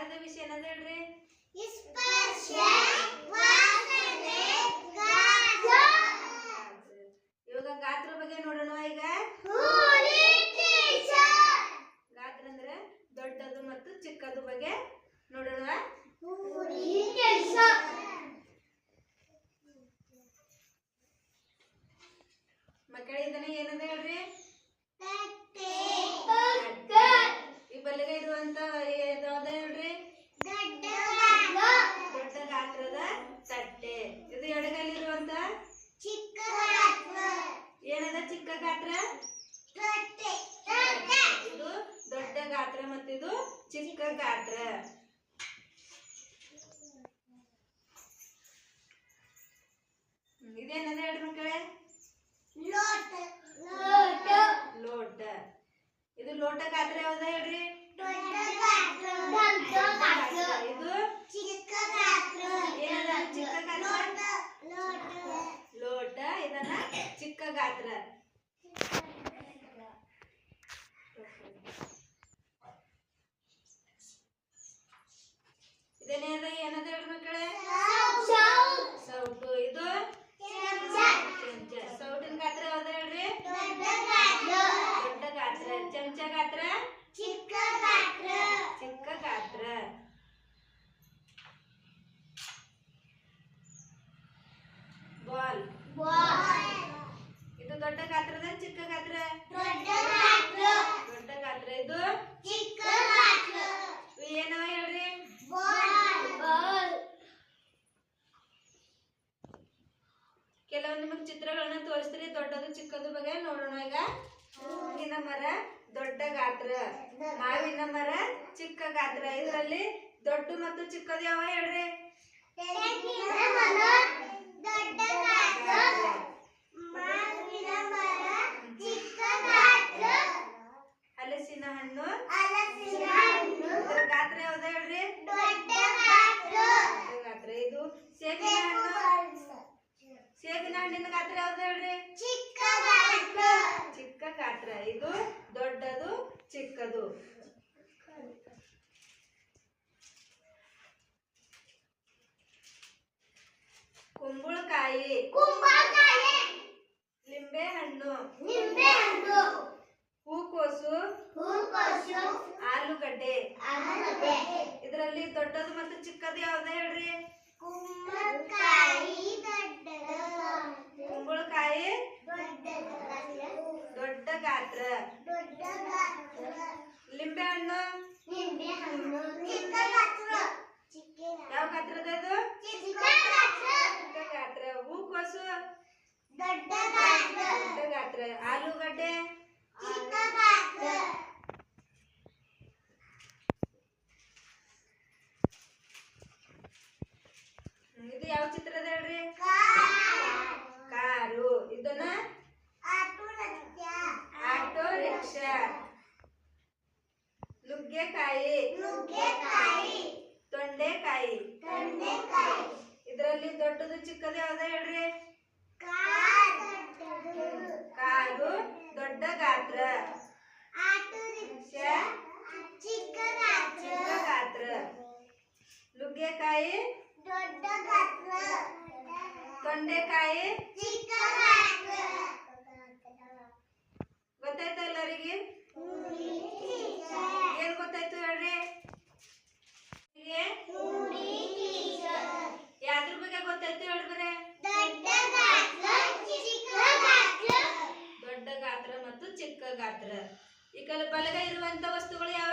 ಗಾತ್ರದ ವಿಷಯ ಏನಂತ ಹೇಳ್ರಿ? ಇವಾಗ ಗಾತ್ರ ಬಗ್ಗೆ ನೋಡೋಣ ಈಗ. ಗಾತ್ರ ಅಂದ್ರೆ ದೊಡ್ಡದು ಮತ್ತು ಚಿಕ್ಕದು ಬಗ್ಗೆ ನೋಡೋಣ. ಮಕ್ಕಳಿಂದನೇ ಏನಂತ ಹೇಳ್ರಿ ಈ ಬಲ್ಲಿಗೆ ಇರುವಂತ ಯಾವ್ದ ಹೇಳ್ರಿ ದೊಡ್ಡ ಗಾತ್ರದ ತಟ್ಟೆ ಇದು ಎಡಗಲ್ಲಿರುವಂತ ಏನದ ಚಿಕ್ಕ ಗಾತ್ರ ಇದು ದೊಡ್ಡ ಗಾತ್ರ ಮತ್ತು ಇದು ಚಿಕ್ಕ ಗಾತ್ರ ಹ್ಮ್, ಇದೇನದ ಹೇಳ್ರಿ ಮಕ್ಕಳೇ? ಲೋಟ. ಇದು ಲೋಟ ಕಾತ್ರ ಯಾವ್ದ ಹೇಳ್ರಿ? ಇದು ಚಿಕ್ಕ ಏನದ? ಚಿಕ್ಕ ಗಾತ್ರ? ಲೋಟ. ಇದನ್ನ ಚಿಕ್ಕ ಗಾತ್ರ ಇದೇನೇದ ಏನದ ಹೇಳ್ರಿ ಮಕ್ಕಳೇ ಸೌಟು ಇದು ಚಮಚ ಸೌಟಿನ ಗಾತ್ರ ಯಾವ್ದ ಹೇಳ್ರಿ ದೊಡ್ಡ ಗಾತ್ರ ಚಮಚ ಗಾತ್ರ ಚಿಕ್ಕ ಗಾತ್ರ ಬಾಲ್ ಇದು ದೊಡ್ಡ ಗಾತ್ರದ, ಚಿಕ್ಕ ಗಾತ್ರ? ದೊಡ್ಡ ಗಾತ್ರ ಇದು? ಇವು ಏನವ ಹೇಳ್ರಿ? ಕೆಲವು ನಿಮಗೆ ಚಿತ್ರಗಳನ್ನ ತೋರಿಸ್ತೀರಿ ದೊಡ್ಡದು, ಚಿಕ್ಕದು ಬಗ್ಗೆ ನೋಡೋಣ ಈಗ. ಹೂವಿನ ಮರ, ದೊಡ್ಡ ಗಾತ್ರ. ಮಾವಿನ ಮರ, ಚಿಕ್ಕ ಗಾತ್ರ. ಇದರಲ್ಲಿ ದೊಡ್ಡ ಮತ್ತು ಚಿಕ್ಕದು ಯಾವ ಹೇಳ್ರಿ? ಹಲಸಿನ ಹಣ್ಣು. ಇದರ ಗಾತ್ರ ಯಾವ್ದು ಹೇಳ್ರಿ? ದೊಡ್ಡ ಗಾತ್ರ. ಇದು ಸೇಬಿನ ಹಣ್ಣು. ಸೇಬಿನ ಹಣ್ಣಿನ ಗಾತ್ರ ಯಾವ್ದು ಹೇಳ್ರಿ? ಚಿಕ್ಕ ಗಾತ್ರ. ಇದು ದೊಡ್ಡದು ಚಿಕ್ಕದು. ಕುಂಬಳಕಾಯಿ. ಲಿಂಬೆ ಹೂಕೋಸು ಆಲೂಗಡ್ಡೆ. ಇದರಲ್ಲಿ ದೊಡ್ಡದು ಮತ್ತು ಚಿಕ್ಕದು ಯಾವ್ದು ಹೇಳ್ರಿ? ಕುಂಬಳಕಾಯಿ. ದೊಡ್ಡ ಗಾತ್ರ. ಲಿಂಬೆ ಹಣ್ಣು ಯಾವ ಗಾತ್ರದ ಇದು ಚಿಕ್ಕ ಗಾತ್ರ ಹೂಕೋಸು ದೊಡ್ಡ ದೊಡ್ಡ ಗಾತ್ರ ಆಲೂಗಡ್ಡೆ ಚಿಕ್ಕ ಗಾತ್ರ ಹ್ಮ್, ಚಿತ್ರ ಯಾವ ಚಿತ್ರದ ಹೇಳ್ರಿ? ಕಾರ್. ಇದನ್ನ? ಆಟೋ ರಿಕ್ಷಾ ನುಗ್ಗೆಕಾಯಿ. ನುಗ್ಗೆಕಾಯಿ. ತೊಂಡೆಕಾಯಿ. ಇದರಲ್ಲಿ ದೊಡ್ಡದು ಚಿಕ್ಕದು ಯಾವ್ದು ಹೇಳ್ರಿ? ಕಾರು. ದೊಡ್ಡ ಗಾತ್ರ ಆಟೋ ರಿಕ್ಷಾ ಚಿಕ್ಕ ಗಾತ್ರ ಚಿಕ್ಕ ಗಾತ್ರ ನುಗ್ಗೆಕಾಯಿ ದೊಡ್ಡ ಗಾತ್ರ ತೊಂಡೆಕಾಯಿ ಗೊತ್ತಾಯ್ತಾ ಎಲ್ಲರಿಗೆ? ಏನ್ ಗೊತ್ತಾಯ್ತು ಹೇಳ್ರಿ? ಯಾವ್ದ್ರ ಬಗ್ಗೆ ಗೊತ್ತಾಯ್ತು ಹೇಳ್ಬ್ರೆ ದೊಡ್ಡ ಗಾತ್ರ ಮತ್ತು ಚಿಕ್ಕ ಗಾತ್ರ. ಈ ಕಲ ಬಲಗ ಇರುವಂತ ವಸ್ತುಗಳು ಯಾವ